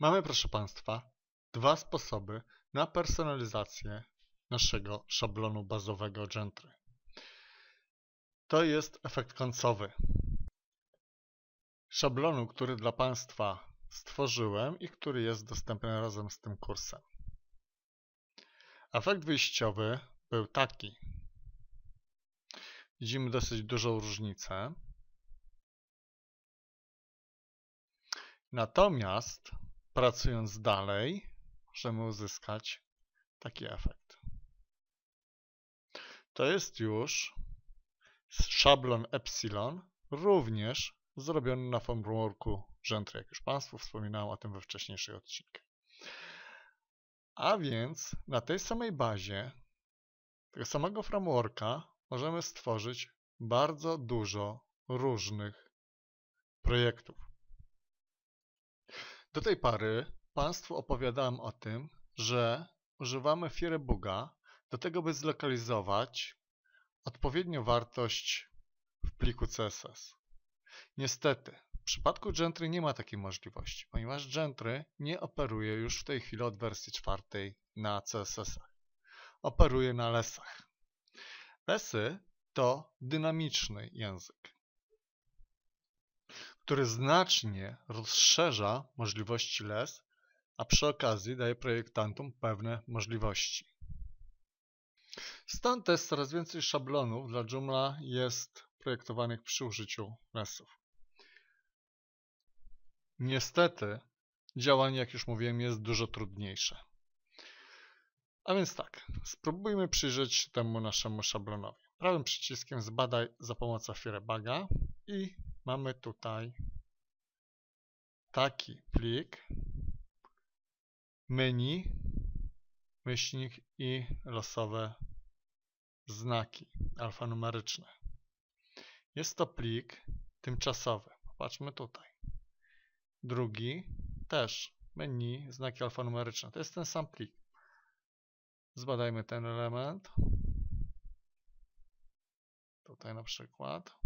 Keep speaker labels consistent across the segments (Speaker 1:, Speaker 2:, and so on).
Speaker 1: Mamy, proszę Państwa, dwa sposoby na personalizację naszego szablonu bazowego Gentry. To jest efekt końcowy szablonu, który dla Państwa stworzyłem i który jest dostępny razem z tym kursem. Efekt wyjściowy był taki. Widzimy dosyć dużą różnicę. Natomiast pracując dalej, możemy uzyskać taki efekt. To jest już szablon epsilon, również zrobiony na frameworku Gentry, jak już Państwu wspominałem o tym we wcześniejszych odcinkach. A więc na tej samej bazie tego samego frameworka możemy stworzyć bardzo dużo różnych projektów. Do tej pory Państwu opowiadałem o tym, że używamy Firebuga do tego, by zlokalizować odpowiednią wartość w pliku CSS. Niestety, w przypadku Gentry nie ma takiej możliwości, ponieważ Gentry nie operuje już w tej chwili od wersji czwartej na CSS-ach. Operuje na lesach. Lesy to dynamiczny język, który znacznie rozszerza możliwości les, a przy okazji daje projektantom pewne możliwości. Stąd też coraz więcej szablonów dla Joomla jest projektowanych przy użyciu lesów. Niestety działanie, jak już mówiłem, jest dużo trudniejsze. A więc tak, spróbujmy przyjrzeć się temu naszemu szablonowi. Prawym przyciskiem zbadaj za pomocą Firebuga i mamy tutaj taki plik menu, myślnik i losowe znaki alfanumeryczne. Jest to plik tymczasowy. Popatrzmy tutaj. Drugi też menu, znaki alfanumeryczne. To jest ten sam plik. Zbadajmy ten element. Tutaj na przykład.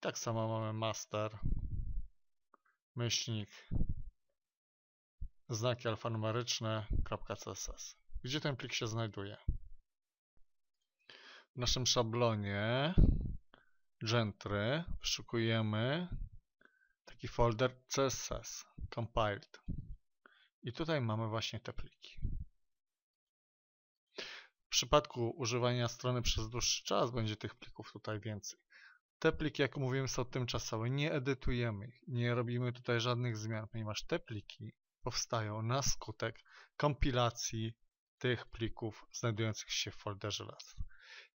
Speaker 1: Tak samo mamy master, myślnik, znaki alfanumeryczne, .css. Gdzie ten plik się znajduje? W naszym szablonie Gentry szukujemy taki folder CSS compiled. I tutaj mamy właśnie te pliki. W przypadku używania strony przez dłuższy czas będzie tych plików tutaj więcej. Te pliki, jak mówiłem, są tymczasowe. Nie edytujemy ich, nie robimy tutaj żadnych zmian, ponieważ te pliki powstają na skutek kompilacji tych plików znajdujących się w folderze las.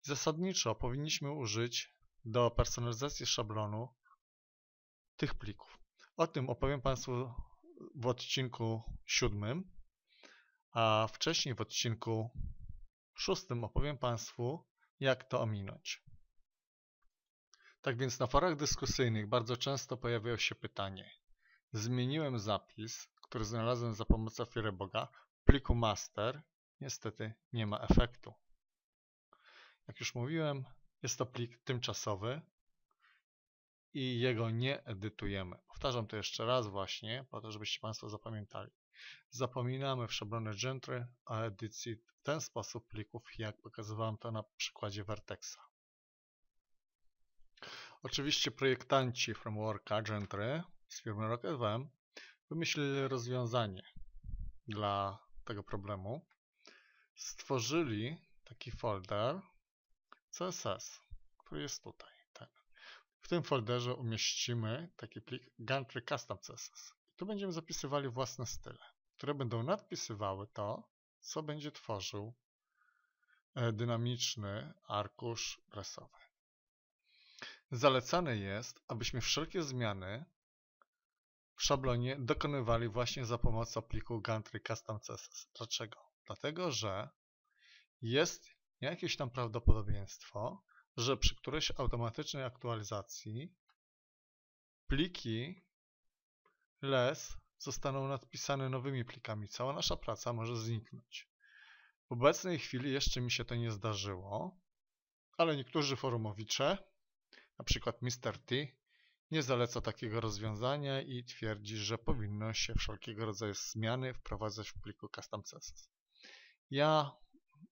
Speaker 1: Zasadniczo powinniśmy użyć do personalizacji szablonu tych plików. O tym opowiem Państwu w odcinku siódmym, a wcześniej w odcinku szóstym opowiem Państwu, jak to ominąć. Tak więc na forach dyskusyjnych bardzo często pojawiało się pytanie. Zmieniłem zapis, który znalazłem za pomocą Fireboga w pliku master. Niestety nie ma efektu. Jak już mówiłem, jest to plik tymczasowy, i jego nie edytujemy. Powtarzam to jeszcze raz właśnie, po to, żebyście Państwo zapamiętali. Zapominamy w szablonie Gentry o edycji w ten sposób plików, jak pokazywałem to na przykładzie Vertexa. Oczywiście projektanci frameworka Gentry z firmy RocketVM wymyślili rozwiązanie dla tego problemu. Stworzyli taki folder CSS, który jest tutaj. W tym folderze umieścimy taki plik Gantry Custom CSS. Tu będziemy zapisywali własne style, które będą nadpisywały to, co będzie tworzył e, dynamiczny arkusz presowy. Zalecane jest, abyśmy wszelkie zmiany w szablonie dokonywali właśnie za pomocą pliku Gantry Custom CSS. Dlaczego? Dlatego, że jest jakieś tam prawdopodobieństwo, że przy którejś automatycznej aktualizacji pliki les zostaną nadpisane nowymi plikami. Cała nasza praca może zniknąć. W obecnej chwili jeszcze mi się to nie zdarzyło, ale niektórzy forumowicze, na przykład Mr. T, nie zaleca takiego rozwiązania i twierdzi, że powinno się wszelkiego rodzaju zmiany wprowadzać w pliku custom CSS. Ja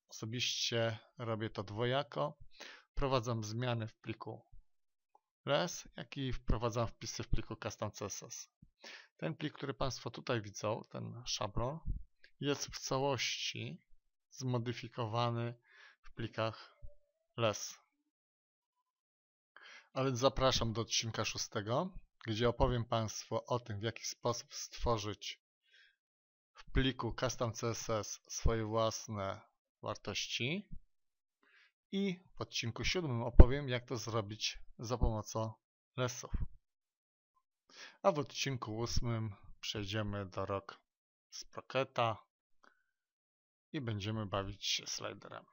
Speaker 1: osobiście robię to dwojako. Wprowadzam zmiany w pliku res, jak i wprowadzam wpisy w pliku custom CSS. Ten plik, który Państwo tutaj widzą, ten szablon, jest w całości zmodyfikowany w plikach les. A więc zapraszam do odcinka szóstego, gdzie opowiem Państwu o tym, w jaki sposób stworzyć w pliku custom CSS swoje własne wartości. I w odcinku siódmym opowiem, jak to zrobić za pomocą lesów. A w odcinku ósmym przejdziemy do rok Sprocketa i będziemy bawić się sliderem.